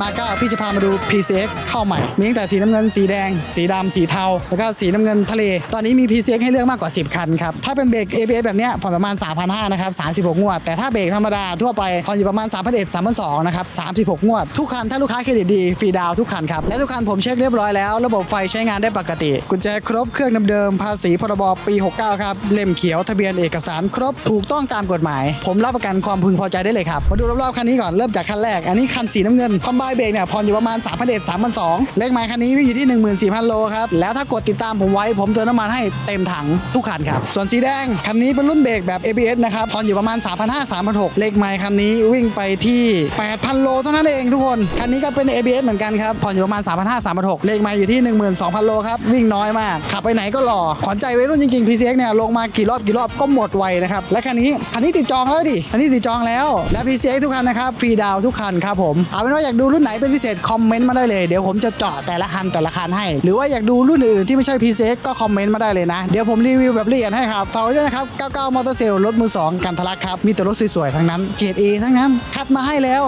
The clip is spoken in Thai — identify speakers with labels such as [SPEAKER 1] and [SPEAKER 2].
[SPEAKER 1] มาก้าพี่จะพามาดู PCX เข้าใหม่ มีตั้งแต่สีน้ำเงินสีแดง สีดำสีเทา แล้วก็สีน้ำเงินทะเล ตอนนี้มี PCX ให้เลือกมากกว่า 10 คันครับ ถ้าเป็นเบรก ABS แบบเนี้ยผ่อนประมาณ 3,500นะครับ 36 งวด แต่ถ้าเบรกธรรมดาทั่วไปผ่อนอยู่ประมาณ 3,100 3,200นะครับ 36 งวด ทุกคันถ้าลูกค้าเครดิตดีฟรีดาวทุกคันครับ และทุกคันผมเช็คเรียบร้อยแล้ว ระบบไฟใช้งานได้ปกติ กุญแจครบเครื่องเดิมๆภาษีพรบปี 69 ครับเล่มเขียวทะเบียนเอกสารครบถูกต้องตามกฎหมาย ผมรับประกันความพึงพอใจได้เลยครับมาดูรอบๆคันนี้ก่อนเริ่มจากคันแรกอันนี้คันสีน้ำเงินคอมบเบรกเนี่ยผ่อนอยู่ประมาณ3 0 0 0 3 2 0 0เลขหมายคันนี้วิ่งอยู่ที่ 14,000 โลครับ แล้วถ้ากดติดตามผมไว้ ผมเติมน้ำมันให้เต็มถังทุกคันครับ ส่วนสีแดง คันนี้เป็นรุ่นเบรกแบบ ABS นะครับผ่อนอยู่ประมาณ 3,500 3,600 เลขหมายคันนี้วิ่งไปที่ 8,000 โลเท่านั้นเองทุกคน คันนี้ก็เป็น ABS เหมือนกันครับผ่อนอยู่ประมาณ 3,500 3,600 เลขหมายอยู่ที่ 12,000 โลครับวิ่งน้อยมากขับไปไหนก็หล่อขวัญใจวัยรุ่นจริงๆ PCX เนี่ยลงมากี่รอบกี่รอบก็หมดไวนะครับและคันนี้คันนี้ติดจองแล้วดิคันนี้ติดจองแล้วและ PCX ทุกคันนะครับฟรีดาวทุกคันครับผมเอาเป็นว่าอยากดูรุ่นไหนเป็นพิเศษคอมเมนต์มาได้เลยเดี๋ยวผมจะเจาะแต่ละคันแต่ละคันให้ หรือว่าอยากดูรุ่นอื่นๆที่ไม่ใช่ PCX ก็คอมเมนต์มาได้เลยนะ เดี๋ยวผมรีวิวแบบละเอียดให้ครับฝากไว้ด้วยนะครับ 99มอเตอร์เซลรถมือสองกันทะลักครับมีแต่รถสวยๆทั้งนั้นเกรด A ทั้งนั้นคัดมาให้แล้ว